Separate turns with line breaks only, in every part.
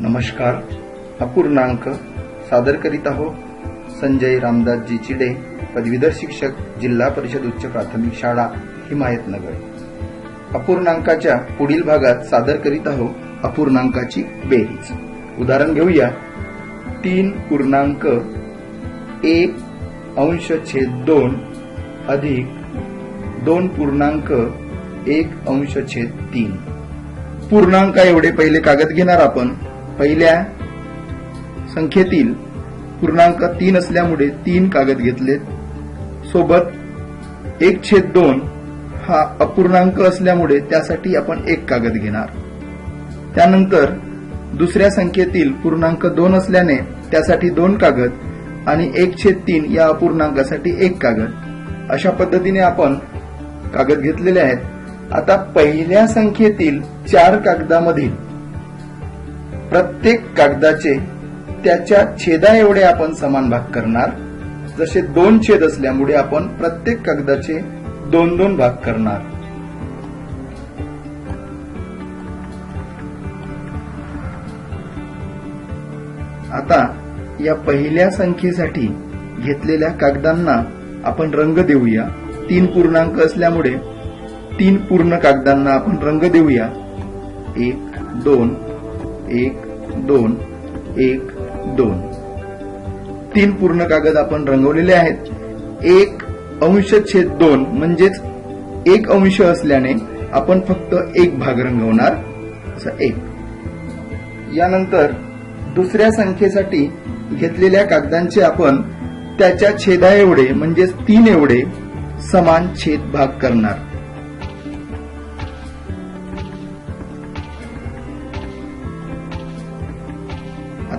नमस्कार. अपूर्णांक सादर करीत आहो संजय रामदासजी चिडे पदवीधर शिक्षक जिल्हा परिषद उच्च प्राथमिक शाळा हिमायतनगर. अपूर्णांकाच्या पुढील भागात सादर करीत आहो अपूर्णांकाची बेरीज. उदाहरण घेऊया. तीन पूर्णांक एक अंश छेद दोन अधिक दोन पूर्णांक एक अंश छेद तीन. पूर्णांक एवढे पहिले कागद घेणार आपण. पहिल्या संख्येतील पूर्णांक तीन असल्यामुळे तीन कागद घेतलेत. सोबत एक छेद दोन हा अपूर्णांक असल्यामुळे त्यासाठी आपण एक कागद घेणार. त्यानंतर दुसऱ्या संख्येतील पूर्णांक दोन असल्याने त्यासाठी दोन कागद आणि एक छेद तीन या अपूर्णांकासाठी एक कागद. अशा पद्धतीने आपण कागद घेतलेले आहेत. आता पहिल्या संख्येतील चार कागदामधील प्रत्येक कागदाचे त्याच्या छेदा एवढे आपण समान भाग करणार. जसे दोन छेद असल्यामुळे आपण प्रत्येक कागदाचे दोन दोन भाग करणार. आता या पहिल्या संख्येसाठी घेतलेल्या कागदांना आपण रंग देऊया. तीन पूर्णांक असल्यामुळे तीन पूर्ण कागदांना आपण रंग देऊया. एक दोन एक दोन एक दोन. तीन पूर्ण कागद आपण रंगवलेले आहेत. एक अंश छेद दोन म्हणजेच एक अंश असल्याने आपण फक्त एक भाग रंगवणार. एक. यानंतर दुसऱ्या संख्येसाठी घेतलेल्या कागदांचे आपण त्याच्या छेदा एवढे म्हणजेच तीन एवढे समान छेद भाग करणार.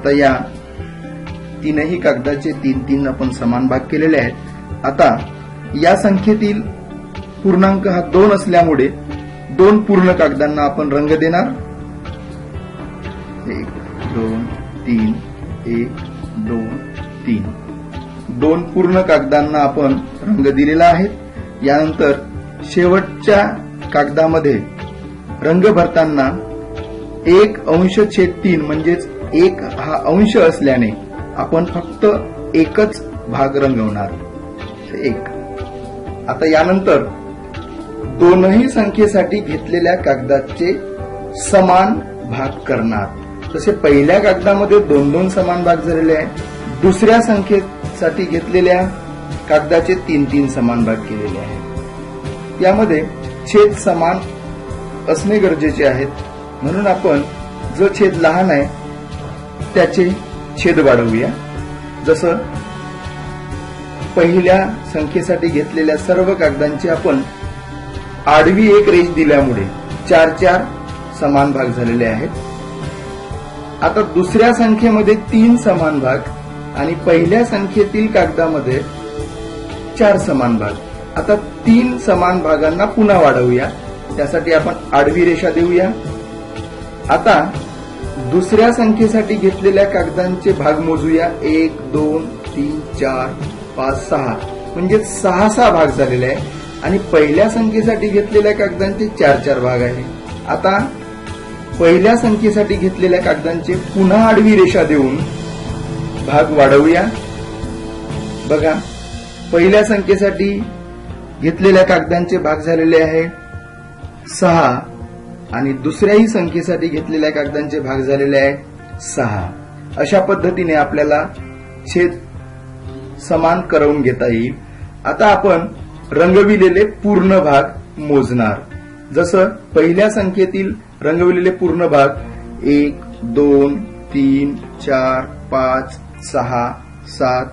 आता या तीनही कागदाचे तीन तीन आपण समान भाग केलेले आहेत. आता या संख्येतील पूर्णांक हा दोन असल्यामुळे दोन पूर्ण कागदांना आपण रंग देणार. एक दोन तीन एक दोन तीन. दोन पूर्ण कागदांना आपण रंग दिलेला आहे. यानंतर शेवटच्या कागदामध्ये रंग भरताना एक अंश छेद तीन म्हणजेच एक हा अंश असल्याने आपण फक्त एकच भाग रंगवणार. एक. आता यानंतर दोनही संख्येसाठी घेतलेल्या कागदाचे समान भाग करणार. तसे पहिल्या कागदामध्ये दोन दोन समान भाग झालेले आहे दुसऱ्या संख्येसाठी घेतलेल्या कागदाचे तीन तीन समान भाग केलेले आहेत. यामध्ये छेद समान असणे गरजेचे आहेत. म्हणून आपण जो छेद लहान आहे त्याचे छेद वाढवूया. जसं पहिल्या संख्येसाठी घेतलेल्या सर्व कागदांची आपण आडवी एक रेष दिल्यामुळे चार चार समान भाग झालेले आहेत. आता दुसऱ्या संख्येमध्ये तीन समान भाग आणि पहिल्या संख्येतील कागदामध्ये चार समान भाग. आता तीन समान भागांना पुन्हा वाढवूया. त्यासाठी आपण आडवी रेषा देऊया. आता दुसऱ्या संख्येसाठी घेतलेल्या कागदांचे भाग मोजूया. एक दोन तीन चार पाच सहा. म्हणजे सहा सहा भाग झालेले आहे. आणि पहिल्या संख्येसाठी घेतलेल्या कागदांचे चार चार भाग आहे. आता पहिल्या संख्येसाठी घेतलेल्या कागदांचे पुन्हा आडवी रेषा देऊन भाग वाढवूया. बघा पहिल्या संख्येसाठी घेतलेल्या कागदांचे भाग झालेले आहे सहा आणि दुसऱ्याही संख्येसाठी घेतलेल्या कागदांचे भाग झालेले आहे सहा. अशा पद्धतीने आपल्याला छेद समान करवून घेता येईल. आता आपण रंगविलेले पूर्ण भाग मोजणार. जसं पहिल्या संख्येतील रंगविलेले पूर्ण भाग एक दोन तीन चार पाच सहा सात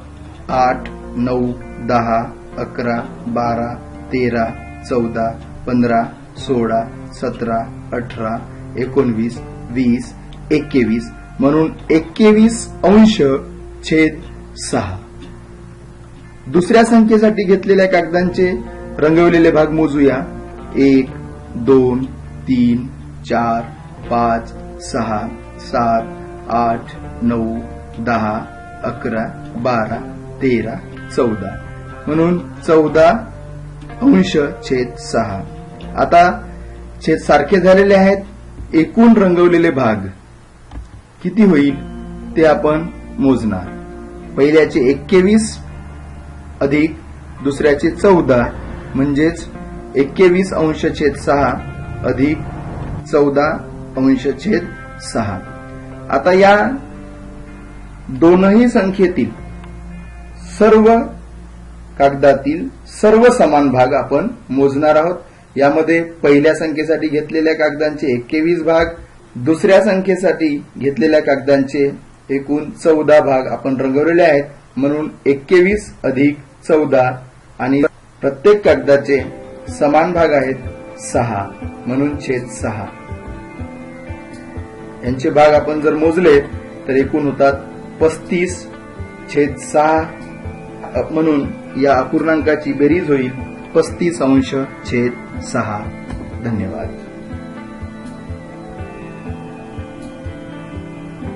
आठ नऊ दहा अकरा बारा तेरा चौदा पंधरा सोळा सतरा अठरा एकोणवीस वीस एकवीस म्हणून एकवीस अंश छेद सहा. दुसऱ्या संख्येसाठी घेतलेल्या कागदांचे रंगवलेले भाग मोजूया. एक दोन तीन चार पाच सहा सात आठ नऊ दहा अकरा बारा तेरा चौदा. म्हणून चौदा अंश छेद सहा. आता छेद सारखे झालेले आहेत. एकूण रंगवलेले भाग किती होईल ते आपण मोजणार. पहिल्याचे एक्केवीस अधिक दुसऱ्याचे चौदा म्हणजेच एक्केवीस अंश छेद सहा अधिक चौदा अंश छेद सहा. आता या दोनही संख्येतील सर्व कागदातील सर्व समान भाग आपण मोजणार आहोत. यामध्ये पहिल्या संख्येसाठी घेतलेल्या कागदांचे एक्केवीस भाग दुसऱ्या संख्येसाठी घेतलेल्या कागदांचे एकूण चौदा भाग आपण रंगवलेले आहेत. म्हणून एक्केवीस अधिक चौदा आणि प्रत्येक कागदाचे समान भाग आहेत सहा. म्हणून छेद सहा. यांचे भाग आपण जर मोजले तर एकूण होतात पस्तीस छेद सहा. म्हणून या अपूर्णांकाची बेरीज होईल पस्तीस अंश छेद सहा. धन्यवाद.